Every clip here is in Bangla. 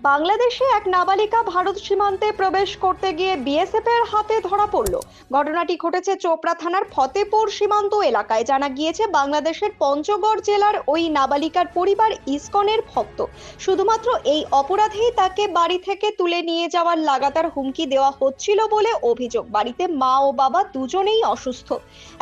বাংলাদেশে এক নাবালিকা ভারত সীমান্তে প্রবেশ করতে গিয়ে বিএসএফ এর হাতে ধরা পড়ল। ঘটনাটি ঘটেছে চোপড়া থানার ফতেপুর সীমান্ত এলাকায়। জানা গিয়েছে, বাংলাদেশের পঞ্চগড় জেলার ওই নাবালিকার পরিবার ইসকনের ভক্ত। শুধুমাত্র এই অপরাধেই তাকে বাড়ি থেকে তুলে নিয়ে যাওয়ার লাগাতার হুমকি দেওয়া হচ্ছিল বলে অভিযোগ। বাড়িতে মা ও বাবা দুজনেই অসুস্থ।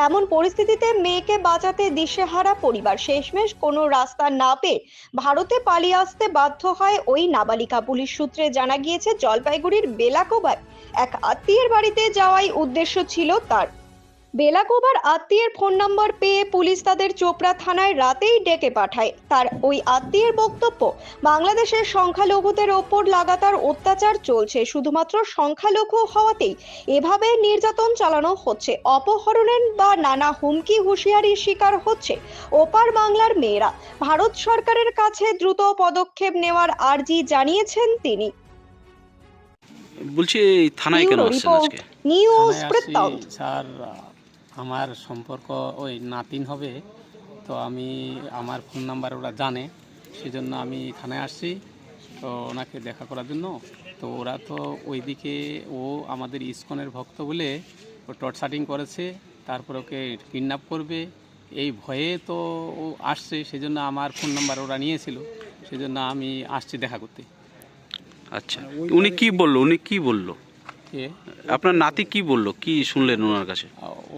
এমন পরিস্থিতিতে মেয়েকে বাঁচাতে দিশেহারা পরিবার। শেষমেশ কোনো রাস্তা না পেয়ে ভারতে পালিয়ে আসতে বাধ্য হয় ওই নাবালিকা। পুলিশ সূত্রে জানা গিয়েছে জলপাইগুড়ির বেলাকোবার এক আত্মীয়ের বাড়িতে যাওয়াই উদ্দেশ্য ছিল তার। বেলাকোবার আত্মীয়ের ফোন নম্বর পেয়ে পুলিশ তাদের চোপড়া থানায় রাতেই ডেকে পাঠায়। তার ওই আত্মীয়ের বক্তব্য বাংলাদেশের সংখ্যালঘুদের ওপর লাগাতার অত্যাচার চলছে। শুধুমাত্র সংখ্যালঘু হওয়াতেই এভাবে নির্যাতন চালানো হচ্ছে। অপহরণের বা নানা হুমকি হুঁশিয়ারির শিকার হচ্ছে ওপার বাংলার মেয়েরা। ভারত সরকারের কাছে দ্রুত পদক্ষেপ নেওয়ার আর্জি জানিয়েছেন তিনি। বলছি থানায় কেন আসছেন আজকে? নিউজ স্যার আমার সম্পর্ক ওই নাতিন হবে তো আমি আমার ফোন নাম্বার ওরা জানে সেজন্য আমি থানায় আসছি তো ওনাকে দেখা করার জন্য। তো ওরা তো ওইদিকে ও আমাদের ইস্কনের ভক্ত বলে ও টর্চারিং করেছে তারপর ওকে কিডন্যাপ করবে। এই ভয়ে তো ও আসছে সেজন্য আমার ফোন নাম্বার ওরা নিয়েছিল সেজন্য আমি আসছি দেখা করতে। আচ্ছা উনি কি বলল? উনি কি বলল? আপনার নাতি কি বলল? কি শুনলেন ওনার কাছে?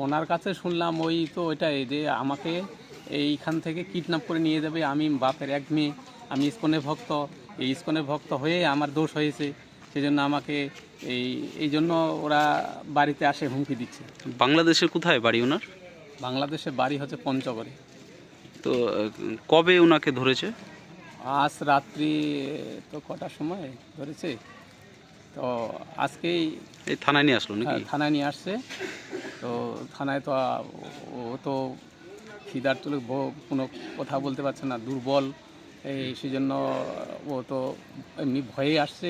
ওনার কাছে শুনলাম ওই তো ওইটাই যে আমাকে এইখান থেকে কিডন্যাপ করে নিয়ে যাবে। আমি বাপের এক মেয়ে আমি ইস্কনের ভক্ত। এই ইস্কনের ভক্ত হয়ে আমার দোষ হয়েছে। সেজন্য আমাকে এই এই জন্য ওরা বাড়িতে আসে হুমকি দিচ্ছে। বাংলাদেশের কোথায় বাড়ি ওনার? বাংলাদেশে বাড়ি হচ্ছে পঞ্চগড়ে। তো কবে ওনাকে ধরেছে? আজ রাত্রি তো কটার সময় ধরেছে? তো আজকেই এই থানায় নিয়ে আসলো নাকি? হ্যাঁ, থানায় নিয়ে আসছে। তো থানায় তো, ও তো খিদার তুলে কোনো কথা বলতে পারছে না, দুর্বল। এই সেই জন্য ও তো এমনি ভয়ে আসছে।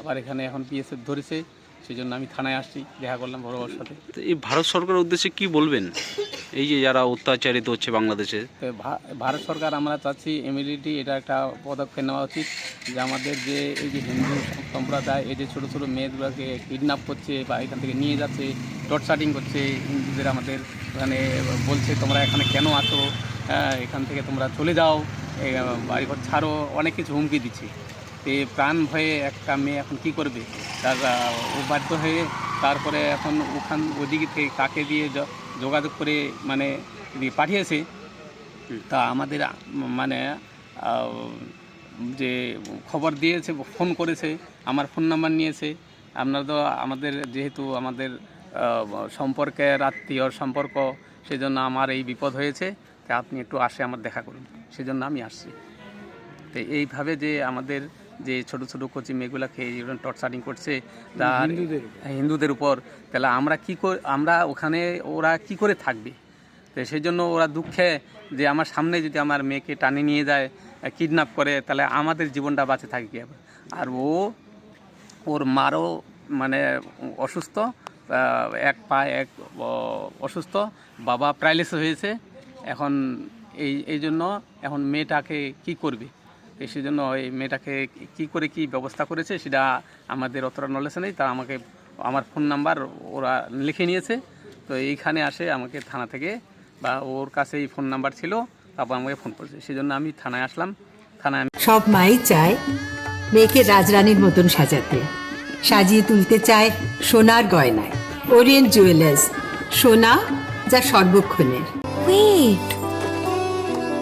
আবার এখানে এখন পিএসএফ ধরেছে। সেই জন্য আমি থানায় আসছি দেখা করলাম বড় বড়োর সাথে। তো এই ভারত সরকারের উদ্দেশ্যে কি বলবেন? এই যে যারা অত্যাচারিত হচ্ছে বাংলাদেশে। তো ভারত সরকার আমরা চাচ্ছি ইমিডিয়েটলি এটা একটা পদক্ষেপ নেওয়া উচিত যে আমাদের যে এই যে হিন্দু সম্প্রদায় এই যে ছোটো ছোটো মেয়েগুলোকে কিডন্যাপ করছে বা এখান থেকে নিয়ে যাচ্ছে টর্চারিং করছে হিন্দুদের আমাদের এখানে বলছে তোমরা এখানে কেন আছো? হ্যাঁ, এখান থেকে তোমরা চলে যাও বাড়িঘর ছাড়ো অনেক কিছু হুমকি দিচ্ছে। প্রাণ ভয়ে একটা মেয়ে এখন কি করবে? তার ও বাধ্য হয়ে তারপরে এখন ওখান ওদিকে থেকে কাকে দিয়ে যোগাযোগ করে মানে পাঠিয়েছে? তা আমাদের মানে যে খবর দিয়েছে ফোন করেছে আমার ফোন নাম্বার নিয়েছে। আপনারা তো আমাদের যেহেতু আমাদের সম্পর্কে আত্মীয় সম্পর্ক সেজন্য আমার এই বিপদ হয়েছে। তা আপনি একটু আসে আমার দেখা করুন। সেজন্য আমি আসছি। তো এইভাবে যে আমাদের যে ছোট ছোট কোচি মেয়েগুলাকে এইরকম টর্চারিং করছে তার হিন্দুদের উপর। তাহলে আমরা কি করে আমরা ওখানে ওরা কি করে থাকবে? তো সেই জন্য ওরা দুঃখে যে আমার সামনে যদি আমার মেয়েকে টানে নিয়ে যায় কিডন্যাপ করে তাহলে আমাদের জীবনটা বাঁচে থাকে কীভাবে আর ও ওর মারও মানে অসুস্থ এক পা এক অসুস্থ বাবা প্যারালিসিস হয়েছে। এখন এই এই জন্য এখন মেয়েটাকে কি করবে? তো সেই জন্য এই মেয়েটাকে কি করে কি ব্যবস্থা করেছে সেটা আমাদের অতটা নলেজ নেই। তা আমাকে আমার ফোন নাম্বার ওরা লিখে নিয়েছে। তো এইখানে আসে আমাকে থানা থেকে বা ওর কাছে এই ফোন নাম্বার ছিল তারপর আমাকে ফোন করেছে। সেই জন্য আমি থানায় আসলাম। থানায় আমি সব মাই চায় মেয়েকে রাজরানীর মতন সাজাতে। সাজিয়ে তুলতে চায় সোনার গয়নায়। ওরিয়েন্ট জুয়েলার্স সোনা যা সর্বক্ষণের। Wait.